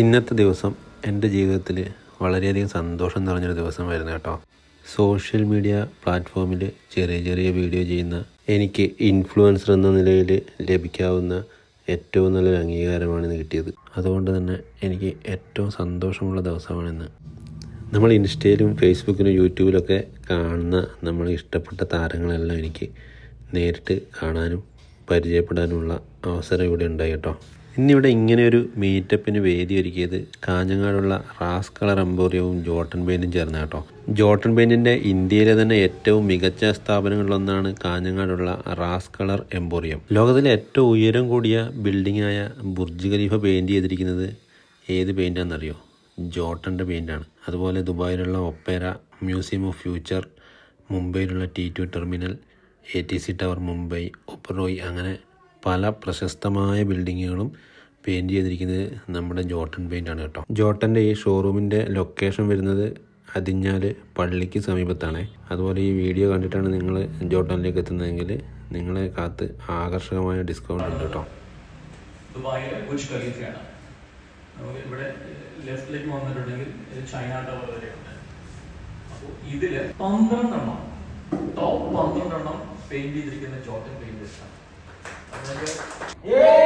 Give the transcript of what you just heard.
ഇന്നത്തെ ദിവസം എന്റെ ജീവിതത്തിൽ വളരെയധികം സന്തോഷം നിറഞ്ഞൊരു ദിവസമായിരുന്നു കേട്ടോ. സോഷ്യൽ മീഡിയ പ്ലാറ്റ്ഫോമിൽ ചെറിയ ചെറിയ വീഡിയോ ചെയ്യുന്ന എനിക്ക് ഇൻഫ്ലുവൻസർ എന്ന നിലയിൽ ലഭിക്കാവുന്ന ഏറ്റവും നല്ലൊരു അംഗീകാരമാണ് ഇന്ന് കിട്ടിയത്. അതുകൊണ്ട് തന്നെ എനിക്ക് ഏറ്റവും സന്തോഷമുള്ള ദിവസമാണിന്ന്. നമ്മൾ ഇൻസ്റ്റയിലും ഫേസ്ബുക്കിലും യൂട്യൂബിലൊക്കെ കാണുന്ന നമ്മൾ ഇഷ്ടപ്പെട്ട താരങ്ങളെല്ലാം എനിക്ക് നേരിട്ട് കാണാനും പരിചയപ്പെടാനുമുള്ള അവസരം ഇവിടെ ഉണ്ടായി കേട്ടോ. ഇന്നിവിടെ ഇങ്ങനെ ഒരു മീറ്റപ്പിന് വേദി ഒരുക്കിയത് കാഞ്ഞങ്ങാടുള്ള റാസ് കളർ എംബോറിയവും ജോട്ടൻ പെയിന്റും ചേർന്ന കേട്ടോ. ജോട്ടൻ പെയിന്റിന്റെ ഇന്ത്യയിലെ തന്നെ ഏറ്റവും മികച്ച സ്ഥാപനങ്ങളിലൊന്നാണ് കാഞ്ഞങ്ങാടുള്ള റാസ് കളർ എംബോറിയം ലോകത്തിലെ ഏറ്റവും ഉയരം കൂടിയ ബിൽഡിംഗായ ബുർജ് ഖലീഫ പെയിന്റ് ചെയ്തിരിക്കുന്നത് ഏത് പെയിന്റാണെന്നറിയോ ജോട്ടന്റെ പെയിന്റാണ് അതുപോലെ ദുബായിലുള്ള opera museum of future മുംബൈയിലുള്ള T two terminal A T C tower Mumbai Oberoi അങ്ങനെ പല പ്രശസ്തമായ ബിൽഡിങ്ങുകളും പെയിന്റ് ചെയ്തിരിക്കുന്നത് നമ്മുടെ ജോട്ടൻ ആണ് കേട്ടോ. ജോട്ടന്റെ ഈ ഷോറൂമിന്റെ ലൊക്കേഷൻ വരുന്നത് അതിഞ്ഞാൽ പള്ളിക്ക് സമീപത്താണ്. അതുപോലെ ഈ വീഡിയോ കണ്ടിട്ടാണ് നിങ്ങൾ ജോട്ടനിലേക്ക് എത്തുന്നതെങ്കിൽ നിങ്ങളെ കാത്ത് ആകർഷകമായ ഡിസ്കൗണ്ട് ഉണ്ട് കേട്ടോ. ദുബായിലെ ഇവിടെ ലെഫ്റ്റിലേക്ക് വന്നിട്ടുണ്ടെങ്കിൽ ചൈന ടവർ വരെയുണ്ട്. അപ്പോൾ ഇതിൽ പന്ത്രണ്ടെണ്ണം ടോപ്പ് പന്ത്രണ്ടെണ്ണം പെയിന്റ് ചെയ്തിരിക്കുന്ന ജോട്ടൻ പെയിന്റ്